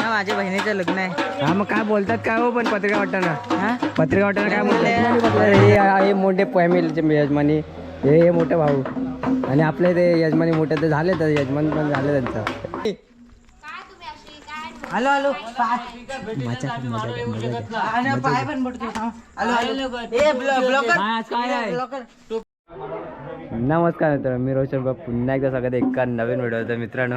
हा, माझ्या बहिणीचं लग्न आहे. हा मग काय बोलतात? काय हो पण पत्रिका वाटताना? हा? पत्रिका वाटताना काय बोलतात? हे हे मोठे फॅमिलीचे यजमानी. हे हे मोठे भाऊ. आणि आपले ते यजमानी मोठे तर झाले तर यजमान पण झाले त्यांचं. Hello hello. पाय पण पडतो. Hello hello. ए ब्लॉकर. नमस्कार मित्र मी रोशन बाब पुन्हा एकदा सगळ्यात एका नवीन व्हिडिओ तर मित्रांनो.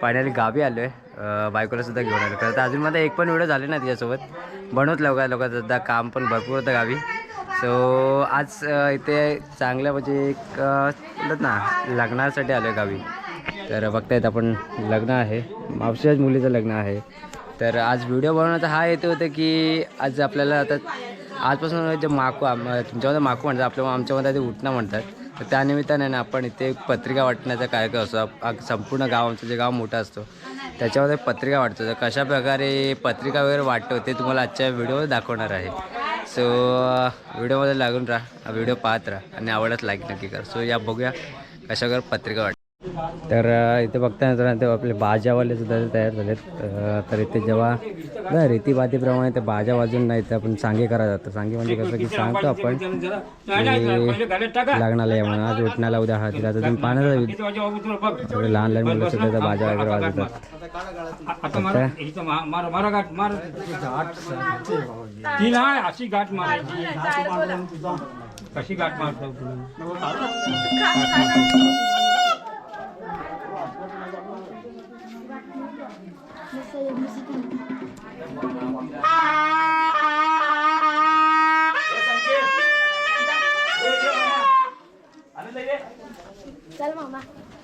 फायनली गावी आलो आहे बायकोला सुद्धा घेऊन आलो. खरं तर अजून माझा एक पण व्हिडिओ झाले ना तिच्यासोबत. बनवत लवकर लवकर. सुद्धा काम पण भरपूर होतं गावी. सो आज इथे चांगलं म्हणजे एक म्हणतात ना लग्नासाठी आलो आहे गावी. तर बघतायत आपण लग्न आहे. मावशीच्याच मुलीचं लग्न आहे. तर आज व्हिडिओ बनवण्याचा हा येतो होतं की आज आपल्याला आता आजपासून जे माकू आम- तुमच्यामध्ये माकू म्हणतात आपल्या आमच्यामध्ये ते उठणं म्हणतात. तर त्यानिमित्ताने ना आपण इथे एक पत्रिका वाटण्याचा कार्यक्रम असतो. संपूर्ण गाव आमचं जे गाव मोठं असतो. त्याच्यामध्ये पत्रिका वाटतो. तर कशा प्रकारे पत्रिका वगैरे वाटतो ते तुम्हाला आजच्या व्हिडिओ दाखवणार आहे. सो व्हिडिओमध्ये लागून राहा. व्हिडिओ पाहत राहा. आणि आवडत लाईक नक्की करा. सो या बघूया कशा प्रकारे पत्रिका वाट तर इथे बघताय ना ते आपले भाज्यावाले सुद्धा तयार झालेत. तर इथे जेव्हा ना रीतीभातीप्रमाणे ते भाज्या वाजून नाही तर आपण सांगे करा जातं. सांगे म्हणजे कसं की सांगतो आपण की लग्नाला या म्हणून आज उठण्याला उद्या हा तिला तर तुम्ही सगळे लहान लहान मुलं सुद्धा त्या भाज्या वगैरे वाजवतात. अशी गाठ मारायची. कशी गाठ मारतो?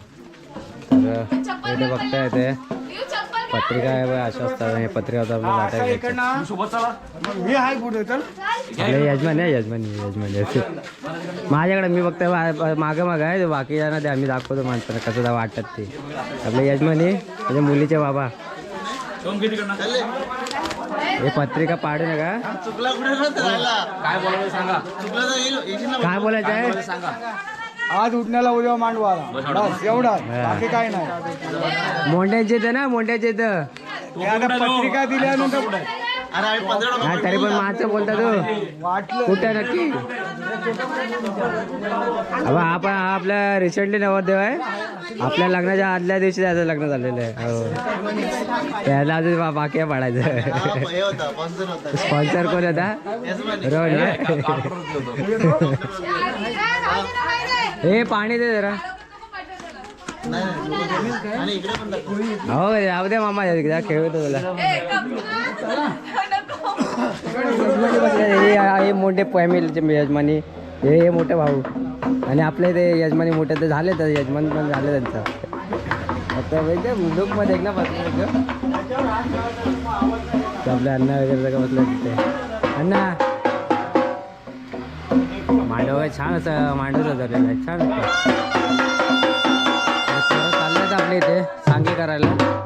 तर इथे बघताय ते पत्रिका आहे बघ, अशा असतात हे पत्रिका होतं आपलं वाटायचं मी कुठे तर आपले यजमान आहे यजमान यजमान माझ्याकडे मी फक्त मागं मागं आहे बाकी जण ते आम्ही दाखवतो माणसाला कसं दा वाटतात ते आपले यजमानी म्हणजे मुलीचे बाबा हे पत्रिका पाडू नका काय बोलायचं सांगा. काय बोलायचं आहे? आज उठण्याला उद्या मांडवाला. बस एवढा. बाकी काय नाही. मोंड्याचे इथं ना मोंड्याचे इथं ते आता पत्रिका दिल्यानंतर हा तरी पण माझं बोलता तू. वाटलं. कुठं नक्की? आपण हा आपला रिसेंटली नवरदेव आहे. आपल्या लग्नाच्या आदल्या दिवशी त्याचं लग्न झालेलं आहे. हो. त्याला अजून बाकी पाडायचं. स्पॉन्सर कोण होता? रोहन हे पाणी दे जरा. हो जाऊ दे मामा एकदा खेळतो तुला. हे मोठे फॅमिलीचे यजमानी हे हे मोठे भाऊ. आणि आपले ते यजमानी मोठे तर झाले तर यजमान पण झाले त्यांचं. आता माहिती लुकमध्ये एक ना बसलं तर अण्णा वगैरे सगळं बसलं तिथे. अण्णा! मांडव आहे छान असं मांडव झालेलं आहे छान चाललं आपल्या इथे सांगे करायला.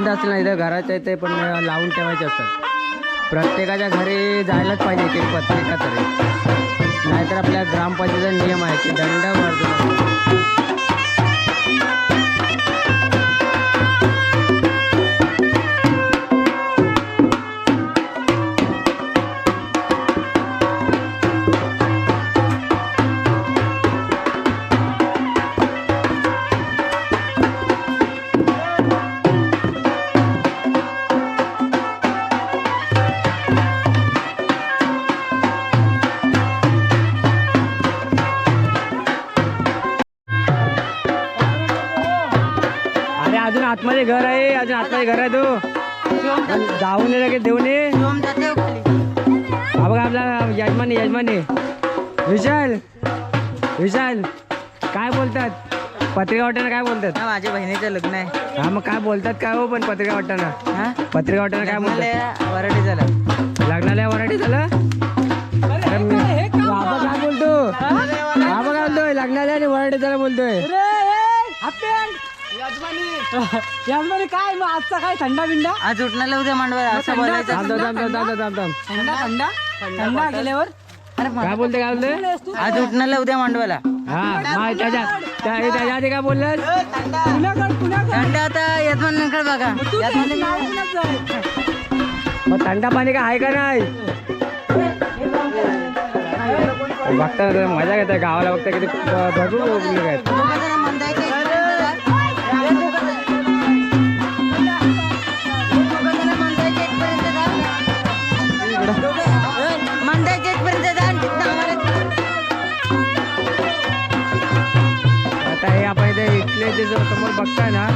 जिथे तर असतील ना इथे घराच्या इथे पण लावून ठेवायचे असतात. प्रत्येकाच्या घरी जायलाच पाहिजे की पत्रिका तरी नाहीतर आपल्या ग्रामपंचायतीचा नियम आहे की दंड भरतो आतमध्ये घर आहे. अजून आतमध्ये घर आहे तू. जाऊन ये लगेच देऊन ये. हो बघा आपला यजमानी यजमानी. विशाल विशाल काय बोलतात? पत्रिका वाटताना काय बोलतात? हा, माझ्या बहिणीचं लग्न आहे. हा मग काय बोलतात काय हो पण पत्रिका वाटताना हा? पत्रिका वाटताना काय बोलतात? वराठी झालं. लग्नाला वराठी झालं? बाबा काय बोलतो. बाबा काय बोलतो बोलतोय. लग्नाला आणि वराडे त्याला बोलतोय. याजमानी. काय मग? आजचा काय थंडा बिंडा? आज उठण्याला उद्या मांडवा असं बोलायचं. थंडा थंडा? थंडा गेल्यावर? अरे काय बोलते काय बोलते? आज उठण्याला उद्या मांडवाला. हा हा, त्याच्या त्या- त्याच्या आधी काय बोललं थंडा. आता यजमानकडे बघा. मग थंडा पाणी काय आहे का नाही? बघता मजा घेताय गावाला बघता किती भरपूर लोक आहेत आपले जे समोर बघताय ना.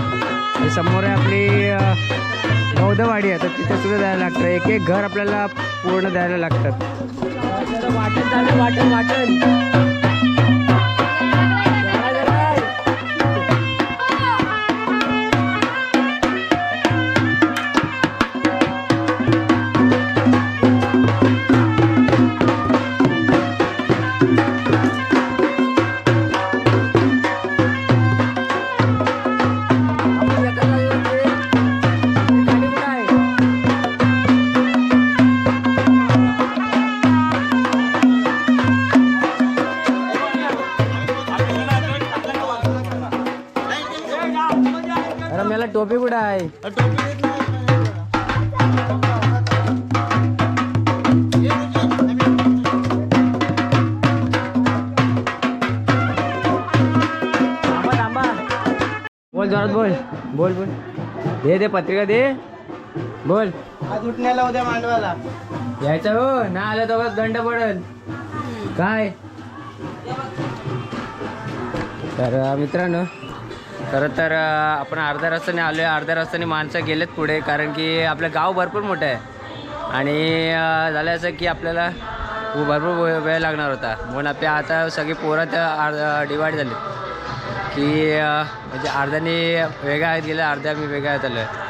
समोर आहे आपली बौद्धवाडी आहे. तर तिथे सुद्धा द्यायला लागतं. एक एक घर आपल्याला पूर्ण द्यायला लागतात. वाटण झालं वाटण वाटण जोरात बोल. बोल बोल. दे दे पत्रिका दे. बोल. आज उठण्याला उद्या मांडवाला. यायचं हो ना आलं तर बस दंड पडेल. काय? तर मित्रांनो खरं तर आपण अर्ध्या रस्त्याने आलो आहे अर्ध्या रस्त्याने माणसं गेलेत पुढे कारण की आपलं गाव भरपूर मोठं आहे. आणि झालं असं की आपल्याला भरपूर वेळ लागणार होता. म्हणून आपल्या आता सगळी पोरं त्या डिवाईड झाली. की म्हणजे अर्ध्याने वेगळ्या आहेत गेल्या अर्ध्या मी वेगळ्या आहेत आलो आहे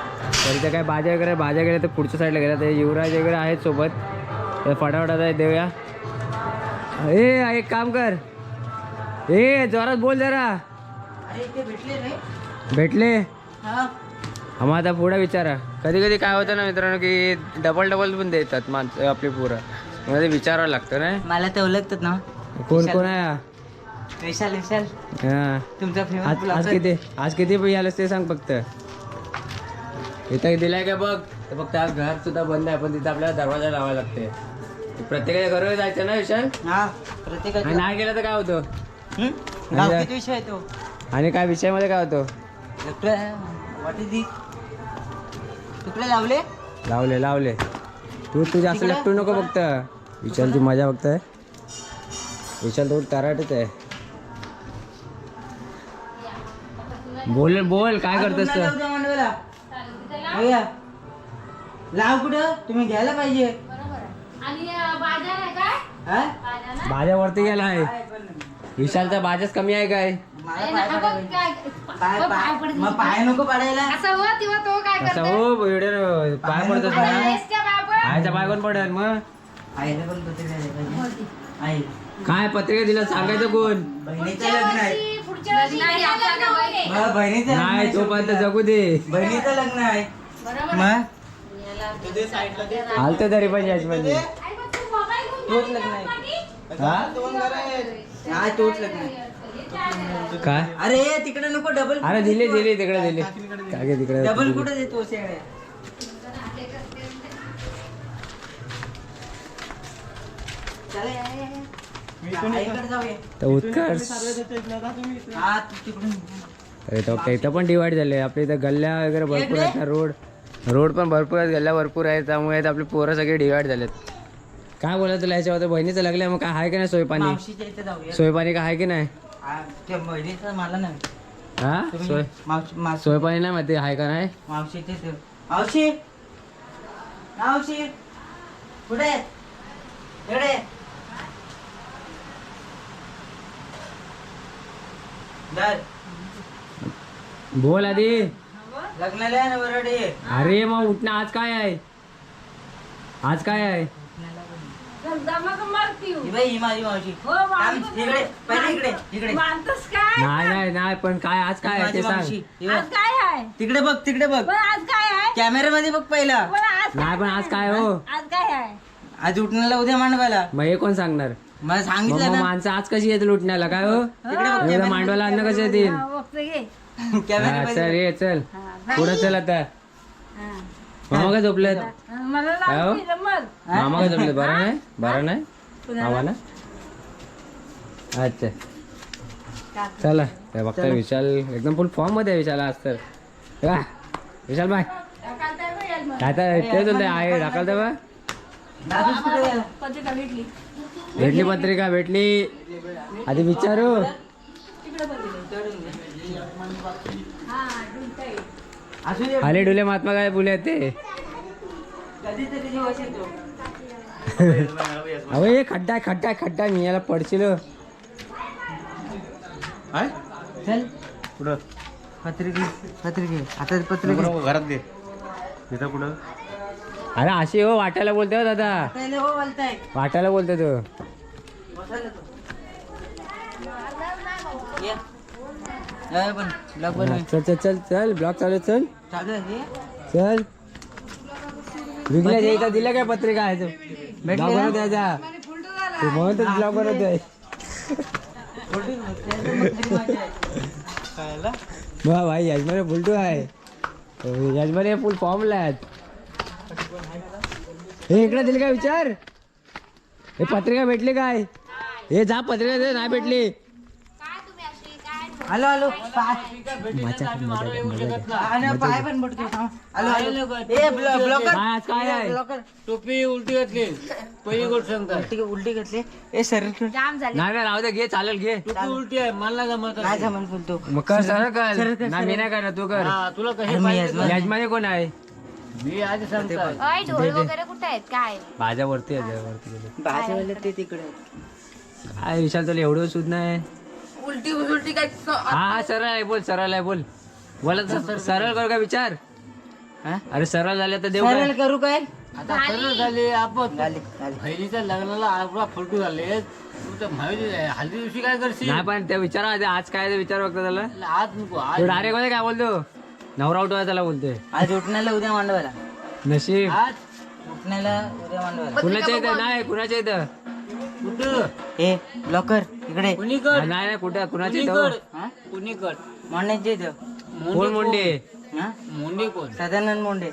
तर इथे काय भाज्या वगैरे भाज्या गेल्या तर पुढच्या साईडला गेल्या. तर युवराज वगैरे आहेत सोबत. तर फटाफट आहे देऊया. ए एक काम कर. ए जोरात बोल जरा. ते भेटले हा. मग आता पुढे विचारा. कधी कधी काय होतं ना मित्रांनो की डबल डबल पण देतात माणसं आपली पोरं. ते विचारावं लागतं ना. मला ते ओळखतात ना. कोण कोण आहे? विशाल विशाल. हा. तुमचा आज फेमस आज किती आज किती पैसे आलेस ते सांग फक्त. इथं दिलाय का बघ? तर फक्त आज घर सुद्धा बंद आहे पण तिथं आपल्याला दरवाजा लावायला लागते. प्रत्येकाच्या घरावर जायचं ना विशाल? हा प्रत्येकाचा आणि नाही गेलं तर काय होतं? हं? गावकीत विषय आहे तो. आणि काय विषयामध्ये काय होतं? तुकडे वाटी दी तुकडे लावले? लावले लावले. तू तू जास्त तिकडं? लपटू नको फक्त. विशालची मजा बघताय. विशाल तो तराटच आहे. बोल बोल काय करतोस? लाव कुठं? तुम्ही घ्यायला पाहिजे. आणि अं, बाजार आहे काय? हा? बाजार ना भाज्या वरती गेला आहे नाही. विशालचा भाज्याच कमी आहे काय? पाय पडते. नको पडायला. असं हो तेव्हा तो काय कसं करतो हो व्हिडिओ पाय ड्रेसच्या पाय पड. आयचा पाय कोण पडेल मग? आईला पण पत्रिका काय पत्रिका दिलं सांगायचं कोण? बहिणीचं लग्न आहे. मग बहिणीचं लग्न नाही आहे तोपर्यंत जगू दे. बहिणीचं लग्न आहे. बरोबर. मग आलतं तरी पण याचमध्ये आई, मग तू मोबाईल घेऊन तोच लग्न आहे. हा? हा तोच लग्न आहे. काय? अरे तिकडे नको डबल अरे दिले दिले तिकडे दिले. काय तिकडे डबल कुठे देतो शेगड्या चला, या, या, या. तर उत्कर्ष. हा तू तिकडून अरे तो काय इथं पण डिवाइड झाले. आपल्या इथं गल्ल्या वगैरे भरपूर आहेत ना रोड. रोड पण भरपूर आहेत गल्ल्या भरपूर आहेत त्यामुळे आपली पोरं सगळे डिवाइड झालेत. काय बोला तुला याच्यावर? बहिणीचं लागलं मग काय आहे की नाही सोयपाणी? सोयपाणी काय आहे की नाही? हा, त्या बहिणीचं मला नाही हा? सोयपाणी नाही माहिती आहे का नाही? मावशी मावशी! कुठे आहे? इकडे आहे. धर. बोल आधी. लग्नाला आहे ना बरडे अरे मग उठणं आज काय आहे? आज काय आहे? ही. बाई ही माझी मावशी. थांब, इकडे पहिले इकडे इकडे. मानतोस काय? नाही नाही नाही पण काय आज काय आहे माझी ते सांग. मावशी. ही बघ. आज काय आहे? तिकडे बघ तिकडे बघ. पण आज काय आहे? कॅमेऱ्यामध्ये बघ पहिला. पण आज नाही पण आज काय हो? आज काय आहे? आज उठण्याला उद्या मांडवायला. मग हे कोण सांगणार? मला मग सांगितलं मग ना. माणसं आज कशी येतील उठण्याला काय हो? तिकडे बघ एवढं कॅमेरा मांडवाला अन्न कसे येतील? हा, बघतो घे हा, चल ये चल. हा, पुढे चल आता. हा. मामा काय झोपलेत मला हो? मामा काय झोपले बरं नाही? बरं नाही? मामा ना? अच्छा. चला ते बघता विशाल. एकदम फुल फॉर्ममध्ये आहे विशाल आज तर. वा, विशाल बाय. काय तर तेच होते आहे ढकलते बा दादूच कुठे गेला? पत्रिका भेटली भेटली पत्रिका भेटली. आधी विचारू. आले डुले महात्मा काय बोले ते. अहो हे खड्डा खड्डा खड्डा. मी याला पडशील. चल. कुठं? पत्रिके पत्रिके. आता पत्रिके. घरात दे तिथं कुठं? अरे अशी हो वाटायला बोलते हो दादा. पहिले हो बोलताय. वाटायला बोलते तो. चल चल चल चल ब्लॉक चालू चल. चालू विकल्या द्यायचा दिला काय पत्रिका आहे तो? ब्लॉग? बनवत द्यायचा तू ब्लॉग माझी आहे. वा भाई यजमान फुलटू आहे. यजमान हे फुल फॉर्मला आहेत हे इकडे दिली काय विचार? हे पत्रिका भेटली काय? हे जा पत्रिका दे नाही भेटली. काय तुम्ही अशी काय आलो आलो पाय आणि पाय पण ए ब्लॉ- ब्लॉकर. काय आज काय आहे? ब्लॉकर. टोपी उलटी घातली. पहिली गोष्ट सांगता उलटी उलटी घेतली. ए सर जाम झाले. नाही नाही राहू दे घे चालेल घे. टोपी उलटी आहे मला जमत काय जमन बोलतो मग कर सरळ कर. मी नाही करणार तू कर. हा तुला कशी पाहिजे यजमान. कोण आहे? मी आधी सांगता अय ढोल वगैरे कुठे आहेत? काय? भाज्या वरती आहे वरती गेले भाजीवाले ते तिकडे काय विशाल तुला एवढं सुद्धा नाही? उलटी उलटी काय हा हा सरळ आहे बोल सरळ आहे बोल. बोला तर सरळ कर का विचार? हा? अरे सरळ झाले तर देऊ सरळ काय? करू काय? आता सरळ झाले आपण. बहिणीच्या लग्नाला आपला फोटो झाले. तू तर माहिती आहे, हल्दी दिवशी काय करशील? नाही पण ते विचारा आधी, आज काय ते विचार बघतो त्याला? आज नको आज तो डायरेक्टमध्ये काय बोलतो? नवरा उठवाय त्याला बोलतोय. आज उठण्याला उद्या मांडवायला. नशीब. आज उठण्याला उद्या मांडवायला. कुणाच्या इथं? नाही कुणाच्या इथं? कुठं? ए ब्लॉकर इकडे. कुणीकड? नाही कुठं? हो? कुणीकड? इथं. कोण मुंडे? हा? मुंडे कोण? सदानंद मोंडे.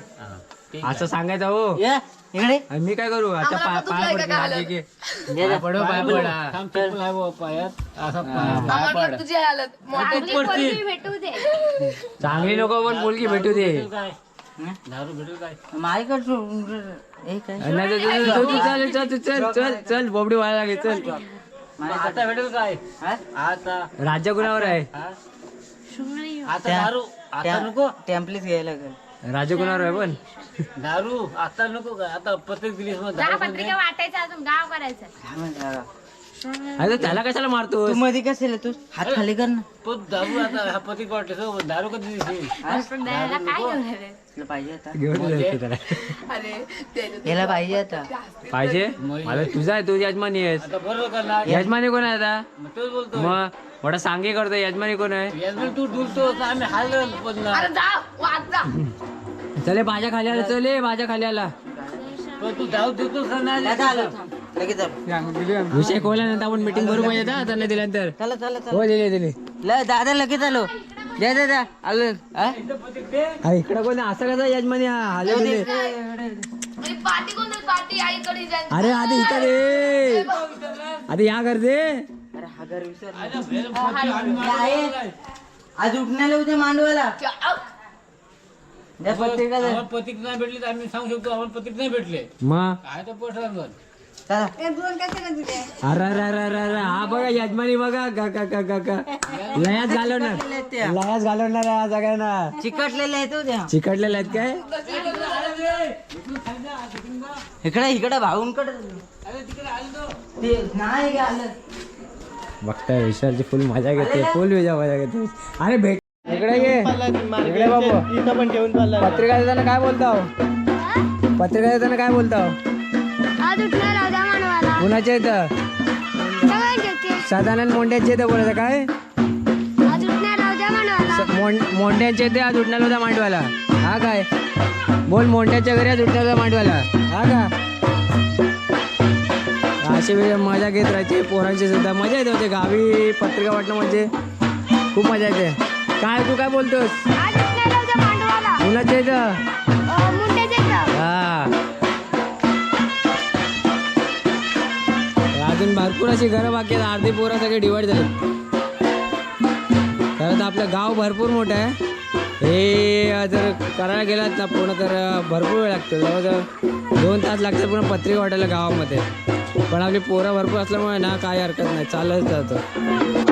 असं सांगायचं हो. या इकडे. आणि मी काय करू? आता पाय पडते जा. पडो पाय पडा. थांब, चप्पल आहे बुवा पायात. असा पाय पाय पड. तुझी हालत. चांगली पोरगी भेटू दे. चांगली लोक पण मुलगी भेटू दे. काय? दारू भेटेल काय माझ्याकडे काय नाही तर चल चल चल चल चल बोबडी व्हायला लागेल चल आता भेटेल काय आता राज्य कुणावर आहे हा? आता दारू आता नको टेम्पलेट घ्यायला लागेल राज्य कुणावर आहे पण दारू आता नको काय आता प्रत्येक दिलीस मग दहा दारू पत्रिका वाटायचं अजून गाव करायचं अरे त्याला कशाला मारतो तू मध्ये कसेल तू हात खाली कर ना. पण दारू आता हा पती वाटते सो दारू कधी? तुला पाहिजे आता. त्याला याला पाहिजे आता. पाहिजे? मला तुझा आहे तू यजमानी आहेस. यजमानी कोण आहे आता? मग मोठा सांगे करतो यजमानी कोण आहे? याजमान तू डुलतो तर आम्ही हाल पण ना. अरे जा वाच जा. चले भाज्या खाली आला चले भाज्या खाली आला. पण तू दारू देतोस थांब. लगेच आलो विषय खोल्यानंतर आपण मीटिंग करू पाहिजे ना त्यांना दिल्यानंतर चला चला चला. हो दिले दिले. ल दादा लगेच आलो. दे दादा आलो हा? इकडं कोण असं कसं यजमानी? हा हाले दिले. अरे आधी इथं दे. आधी या दे. अरे हा घर. आहे. आज उठण्याला उद्या आऊ. द्या पत्रिका नाही भेटली तर आम्ही सांगू शकतो आम्हाला पतिक नाही भेटले. मग? काय तर पोटांवर चला. अरे अरे अरे अरे अरे हा बघा यजमानी बघा. का का का का का लयाच घालवणार. लयाच घालवणार आहे सगळ्यांना. चिकटलेले आहेत हो त्या. चिकटलेले आहेत काय? इकडे इकडे भाऊंकडे. ते नाही आलं. बघताय विशालची फुल मजा घेते फुल विजा मजा घेते अरे भेट. इकडे ये. इकडे बाबू. इथं पण चाललाय. पत्रिका देताना काय बोलताव? पत्रिका देताना काय बोलताव? आज कुणाच्या इथं सदानंद मोंड्यांच्या इथं बोलायचं काय? स- मोंड- मोंड्यांच्या इथे आज उठणार होता मांडवाला हा काय? बोल मोंड्याच्या घरी आज उठणार होता मांडवाला हा का? अशी वेळ मजा घेत राहायची पोरांची सुद्धा. मजा येते होते गावी पत्रिका वाटणं म्हणजे. खूप मजा येते. काय तू काय बोलतोस? कुणाच्या इथं हा. अजून भरपूर अशी घरं बाकी आहेत? अर्धी पोरं सगळे डिवाइड झाले खरं तर आपलं गाव भरपूर मोठं आहे. हे जर करायला गेलात ना पूर्ण तर भरपूर वेळ लागतो. जवळजवळ दोन तास लागतात पूर्ण पत्रिका वाटायला गावामध्ये. पण आपली पोरं भरपूर असल्यामुळे ना काही हरकत नाही. चालत जातं.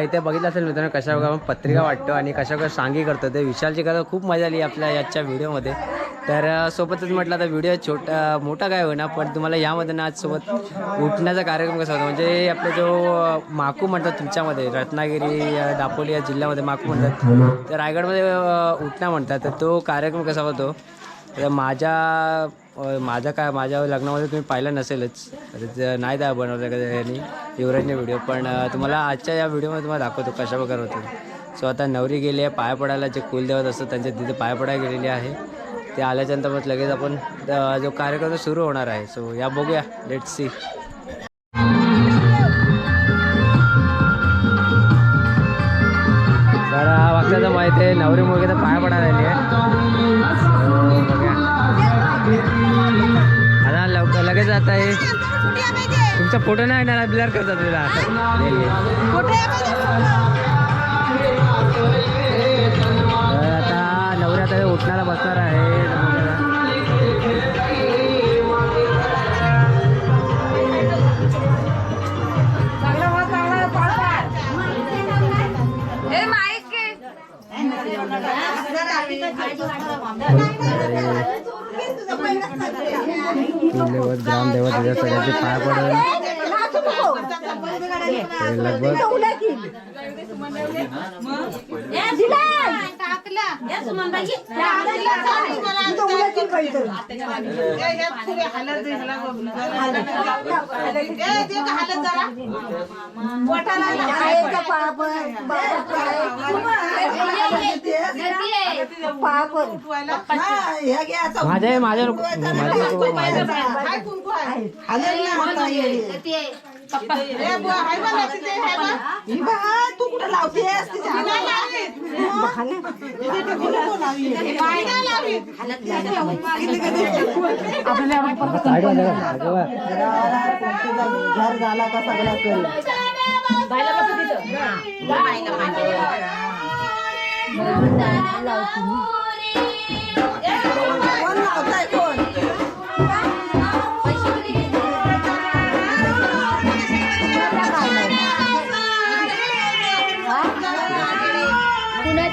इथे बघितलं असेल मित्रांनो कशा प्रकारे आपण पत्रिका वाटतो आणि कशा सांगी करतो. ते विशालची करा खूप मजा आली आपल्या याच्या व्हिडिओमध्ये. तर सोबतच म्हटलं तर व्हिडिओ छोटा मोठा काय होईना पण तुम्हाला यामध्ये ना आज सोबत उठण्याचा कार्यक्रम कसा होता? म्हणजे आपला जो माकू म्हणतात तुमच्यामध्ये रत्नागिरी दापोली या जिल्ह्यामध्ये माकू म्हणतात. तर रायगडमध्ये उठणा म्हणतात. तर तो कार्यक्रम कसा होतो? तर माझ्या माझ्या काय माझ्या लग्नामध्ये तुम्ही पाहिलं नसेलच. नाही द्या बनवलं का यांनी युवराजने व्हिडिओ पण तुम्हाला आजच्या या व्हिडिओमध्ये तुम्हाला दाखवतो कशा प्रकारे होतं. सो आता नवरी गेली आहे पाया पडायला जे कुलदेवत असतं त्यांच्या तिथे पाया पडायला गेलेली आहे. ते आल्याच्यानंतर मग लगेच आपण जो कार्यक्रम तो सुरू होणार आहे. सो या बघूया लेट सी तर वाक्याचं माहिती आहे नवरी मुलगी तर पाया पडायला आता हे तुमचा फोटो नाही येणार ब्लर करतात तुला. आता नवरी आता उठणारा बसणार आहे. कुलदेवत ग्रामदेवत तुझ्या सगळ्यांचे पाय पडेल. लगभग माझ्या आहे, माझ्या माझ्या तू कुठे. घर झाला का सगळा करू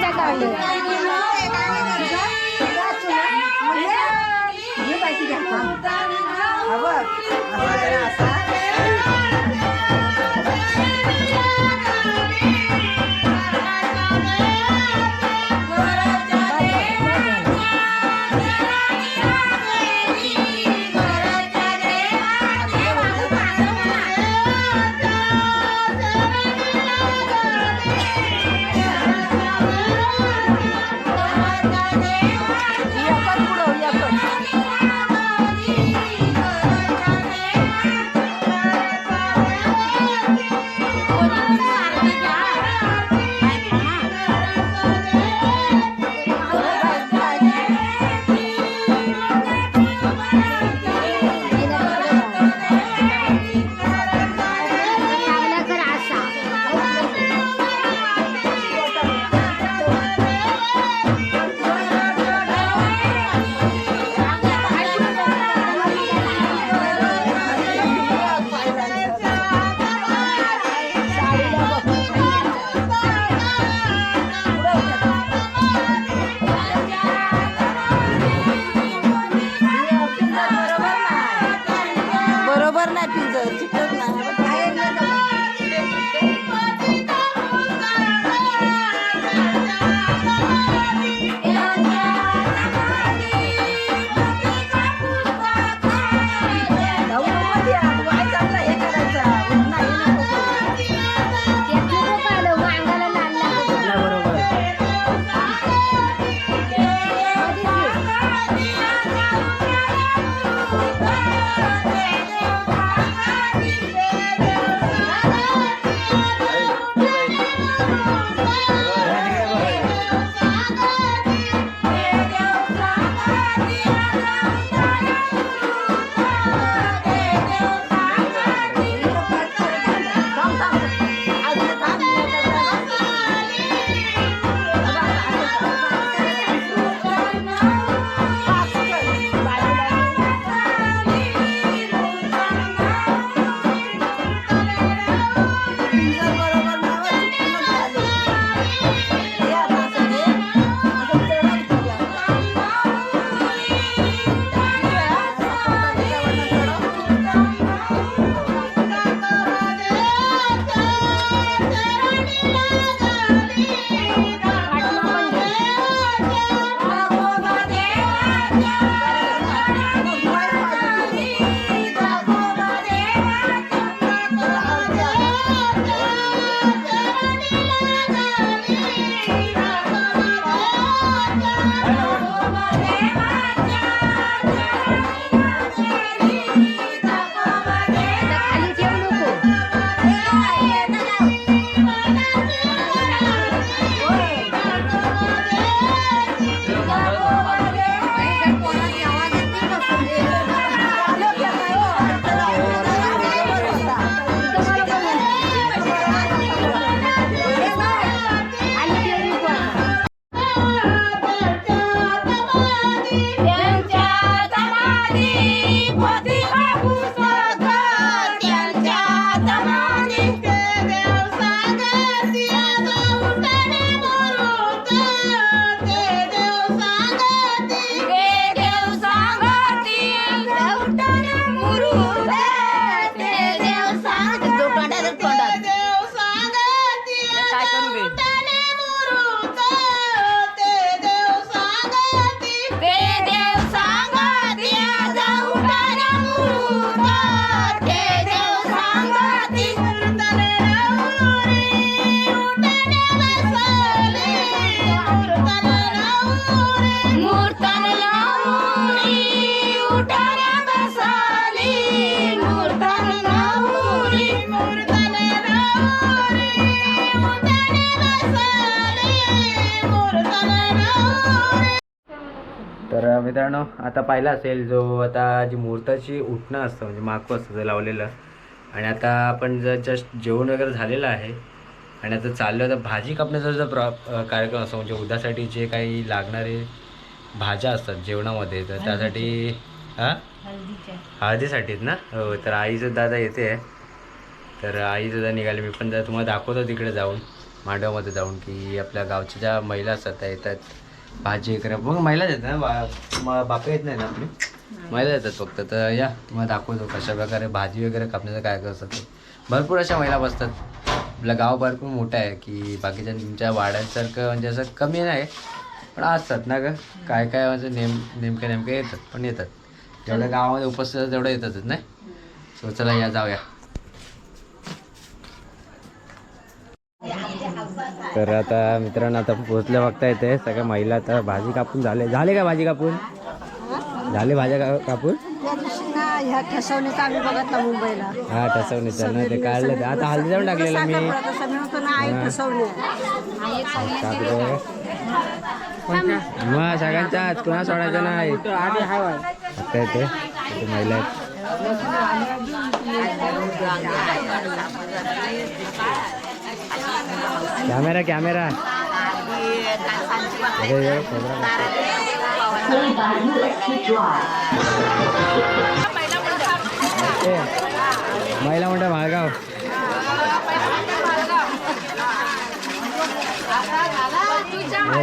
कुणाच्या काढलं हा घ्या मित्रांनो आता पाहिलं असेल जो आता जी मुहूर्ताची उठणं असतं म्हणजे माकू असतं ते लावलेलं. आणि आता आपण जर जस्ट जेवण वगैरे झालेलं आहे आणि आता चाललो तर भाजी कापण्याचा जर प्रॉ कार्यक्रम असतो म्हणजे उद्यासाठी जे काही लागणारे भाज्या असतात जेवणामध्ये तर त्यासाठी हां? हळदीसाठीच ना? हो तर आईसुद्धा आता येते. तर आईसुद्धा निघाली मी पण जरा तुम्हाला दाखवतो तिकडे जाऊन मांडवामध्ये जाऊन की आपल्या गावच्या ज्या महिला असतात त्या येतात. भाजी वगैरे. मग महिलाच येतात ना बा बापा येत नाही ना आपली. महिला येतात फक्त. तर या तुम्हाला दाखवतो कशा प्रकारे भाजी वगैरे कापण्याचं काय काय असतं ते. भरपूर अशा महिला बसतात. आपलं गाव भरपूर मोठं आहे की बाकीच्या तुमच्या वाड्यांसारखं म्हणजे असं कमी नाही. पण असतात ना ग. काय काय म्हणजे नेम नेमके नेमके येतात पण येतात. जेवढ्या गावामध्ये उपस्थित तेवढं येतातच नाही? सो चला या जाऊया. तर आता मित्रांनो आता पोचल्या बघता येते. सगळ्या महिला आता भाजी कापून झाले. झाले का भाजी कापून? झाले भाज्या का कापून? त्या दिवशी ना ह्या ठसवणीचा आम्ही बघितला मुंबईला. हा ठसवणीचं. ना ते काढलं ते. आता हल्दी जाऊन टाकलेलं मी. मग सगळ्यांच्या हात कुणा सोडायचं नाही. आता येते महिला आहेत. कॅमेरा कॅमेरा महिला म्हणता माळगाव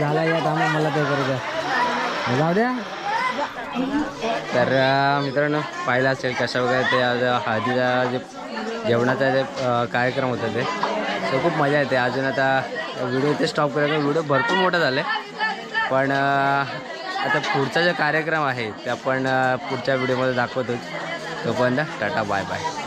झाला या थांबा मला ते करायचं द्या जाऊ द्या तर मित्रांनो पाहिलं असेल कशा वगैरे ते आज हळदीचा जे जेवणाचा जे कार्यक्रम होता ते. तर खूप मजा येते. अजून आता व्हिडिओ इथे स्टॉप करायचा व्हिडिओ भरपूर मोठा झाला आहे पण आता पुढचा जो कार्यक्रम आहे ते आपण पुढच्या व्हिडिओमध्ये दाखवतोच. तोपर्यंत टाटा बाय बाय